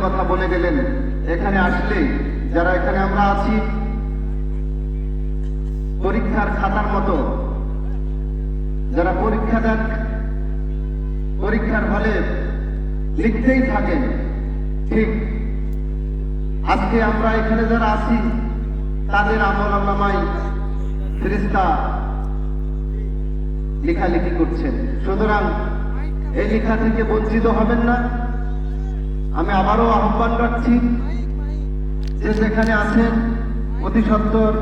কথা বলে গেলেন। এখানে আসলে যারা এখানে আমরা আছি, পরীক্ষার খাতার মতো, যারা পরীক্ষা দেন, পরীক্ষার হলে লিখতেই থাকেন। ঠিক, আজকে আমরা এখানে যারা আছি, তাদের আমল আল্লামাই ফেরিস্তা লেখালেখি করছেন। সুতরাং এই লেখা থেকে বঞ্চিত হবেন না। আমি আবারও আহ্বান রাখছি যে যেখানে আছেন অতি সত্তর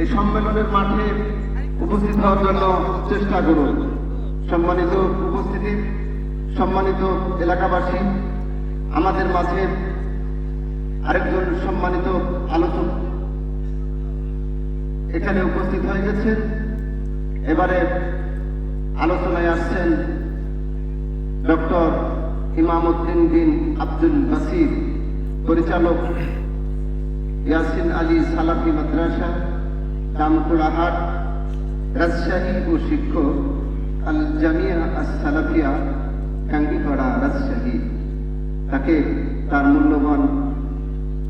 এই সম্মেলনের মাঠে উপস্থিত হওয়ার জন্য চেষ্টা করুন। সম্মানিত উপস্থিতি, সম্মানিত এলাকাবাসী, আমাদের মাঝে আরেকজন সম্মানিত আলোচক এখানে উপস্থিত হয়ে গেছেন। এবারে আলোচনায় আসছেন ডক্টর ইমামউদ্দিন বিন আব্দুল বাসির, পরিচালক ইয়াসিন আলী সালাফি মাদ্রাসা দামকুড়াহাট রাজশাহী ও শিক্ষক আল জামিয়া আস সালাফিয়া কাঙ্গিপাড়া রাজশাহী। তাকে তার মূল্যবান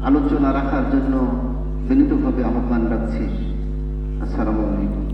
আলোচনা রাখার জন্য বিনীতভাবে আহ্বান রাখছি। আসসালামু আলাইকুম।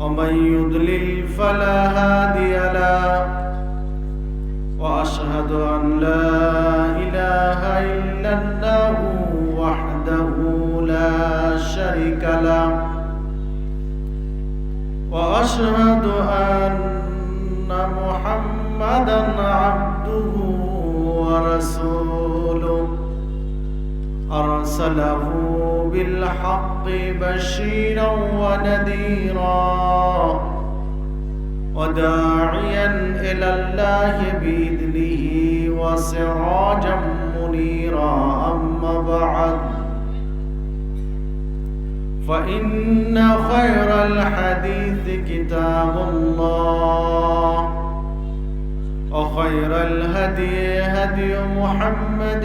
ومن يضلل فلا هادي له وأشهد أن لا إله إلا الله وحده لا شريك له وأشهد أن محمدا عبده ورسوله أرسله بالحق بشيرا ونذيرا وداعيا إلى الله بإذنه وسراجا منيرا. أما بعد فإن خير الحديث كتاب الله وخير الهدي هدي محمد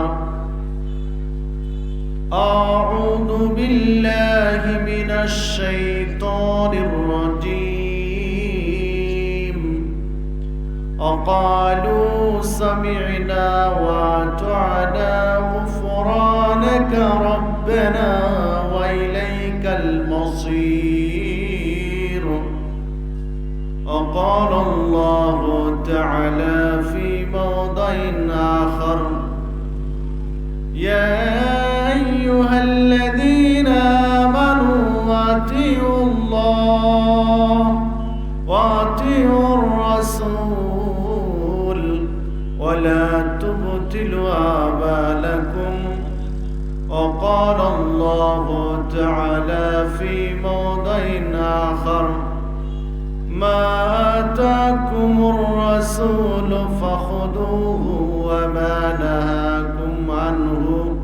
أعوذ بالله من الشيطان الرجيم. وقالوا سمعنا وأطعنا غفرانك ربنا وإليك المصير. وقال الله تعالى في موضع آخر. يا الرسول ولا تبطلوا أعمالكم وقال الله تعالى في موضع آخر ما آتاكم الرسول فخذوه وما نهاكم عنه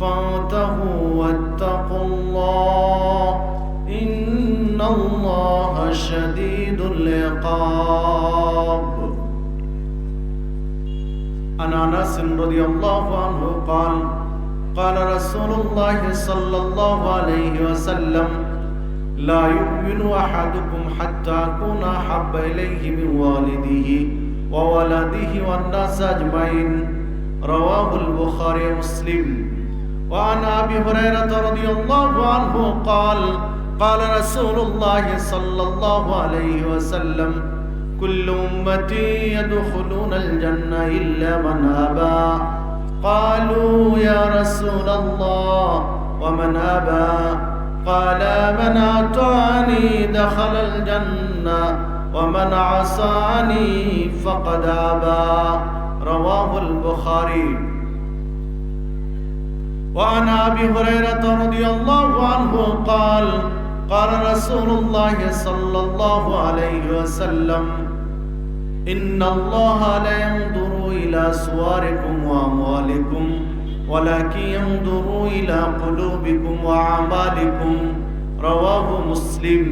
فانتهوا واتقوا الله إن الله شديد العقاب. عن أنس رضي الله عنه قال قال رسول الله صلى الله عليه وسلم لا يؤمن أحدكم حتى أكون أحب إليه من والده وولده والناس أجمعين. رواه البخاري ومسلم. وعن أبي هريرة رضي الله عنه قال قال رسول الله صلى الله عليه وسلم كل أمتي يدخلون الجنة إلا من أبى. قالوا يا رسول الله ومن أبى؟ قال من أطاعني دخل الجنة ومن عصاني فقد أبى. رواه البخاري. وعن أبي هريرة رضي الله عنه قال قال رسول الله صلى الله عليه وسلم ان الله لا ينظر الى صوركم واموالكم ولكن ينظر الى قلوبكم واعمالكم رواه مسلم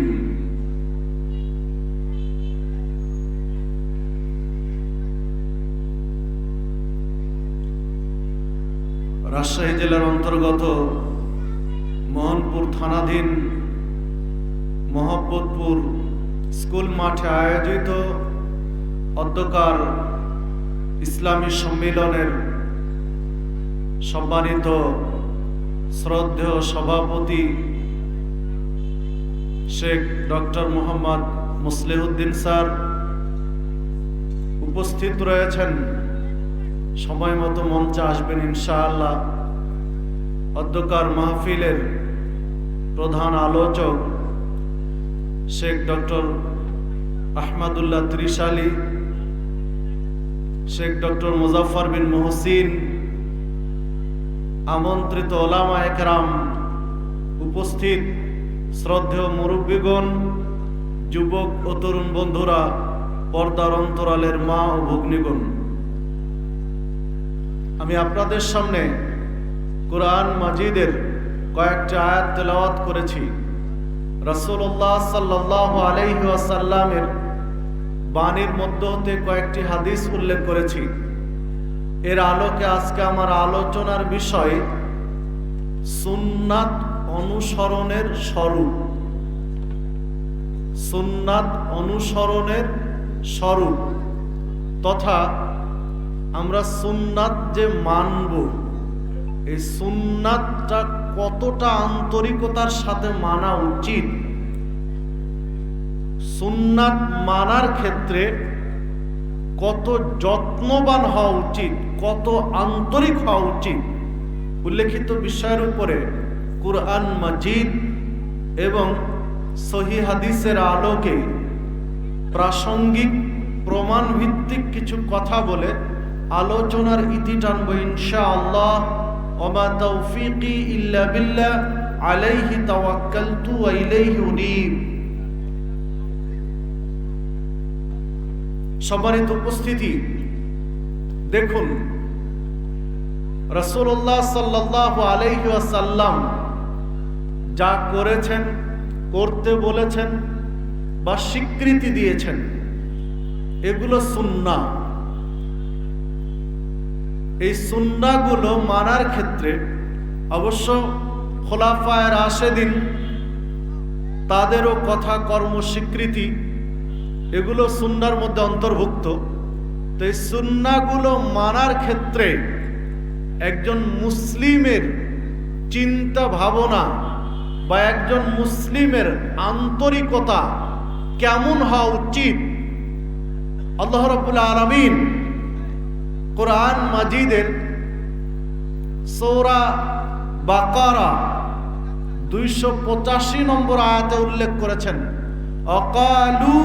রাজশাহী জেলার অন্তর্গত মোহনপুর থানাধীন মোহাম্মদপুর স্কুল মাঠে আয়োজিত অধ্যকার ইসলামী সম্মেলনের সম্মানিত শ্রদ্ধেয় সভাপতি শেখ ডক্টর মোহাম্মদ মুসলিহুদ্দিন স্যার উপস্থিত রয়েছেন। সময় মতো মঞ্চে আসবেন ইনশাআল্লাহ। অধ্যকার মাহফিলের প্রধান আলোচক শেখ ডক্টর আহমদুল্লাহ ত্রিশালী, শেখ ডক্টর মুজাফর বিন মহসিন, আমন্ত্রিত ওলামা একরাম উপস্থিত শ্রদ্ধেয় মুরব্বীগণ, যুবক ও তরুণ বন্ধুরা, পর্দার অন্তরালের মা ও ভগ্নীগণ। আমি আপনাদের সামনে কোরআন মাজিদের কয়েকটি আয়াত তেলাওয়াত করেছি। রসুল্লাহ সাল্লাহ আলাইহি আসাল্লামের বাণীর মধ্য হতে কয়েকটি হাদিস উল্লেখ করেছি। এর আলোকে আজকে আমার আলোচনার বিষয় সুন্নাত অনুসরণের স্বরূপ। সুন্নাত অনুসরণের স্বরূপ তথা আমরা সুন্নাত যে মানব, এই সুন্নাতটা কতটা আন্তরিকতার সাথে মানা উচিত? সুন্নাত মানার ক্ষেত্রে কত যত্নবান হওয়া উচিত, কত আন্তরিক হওয়া উচিত? উল্লেখিত বিষয়ের উপরে কুরআন মাজিদ এবং সহি হাদিসের আলোকে প্রাসঙ্গিক প্রমাণ ভিত্তিক কিছু কথা বলে আলোচনার ইতি টানবো ইনশা আল্লাহ তৌফিকি ইল্লা বিল্লাহ, আলাইহি তাওয়াক্কালতু ওয়া ইলাইহি উনীব। সম্মানিত উপস্থিতি, দেখুন রসুল্লাহ সাল্লাহ আলাইহি ওয়াসাল্লাম যা করেছেন, করতে বলেছেন বা স্বীকৃতি দিয়েছেন, এগুলো সুন্না এই সুন্নাগুলো মানার ক্ষেত্রে অবশ্য খোলাফায়ের আশেদিন তাদেরও কথা কর্ম স্বীকৃতি এগুলো সুন্নার মধ্যে অন্তর্ভুক্ত। তো এই সুন্নাগুলো মানার ক্ষেত্রে একজন মুসলিমের চিন্তা ভাবনা বা একজন মুসলিমের আন্তরিকতা কেমন হওয়া উচিত? আল্লাহ রবুল্লা আলমিন কোরআন মাজিদের সৌরা বাকারা দুইশো পঁচাশি নম্বর আয়াতে উল্লেখ করেছেন অকালু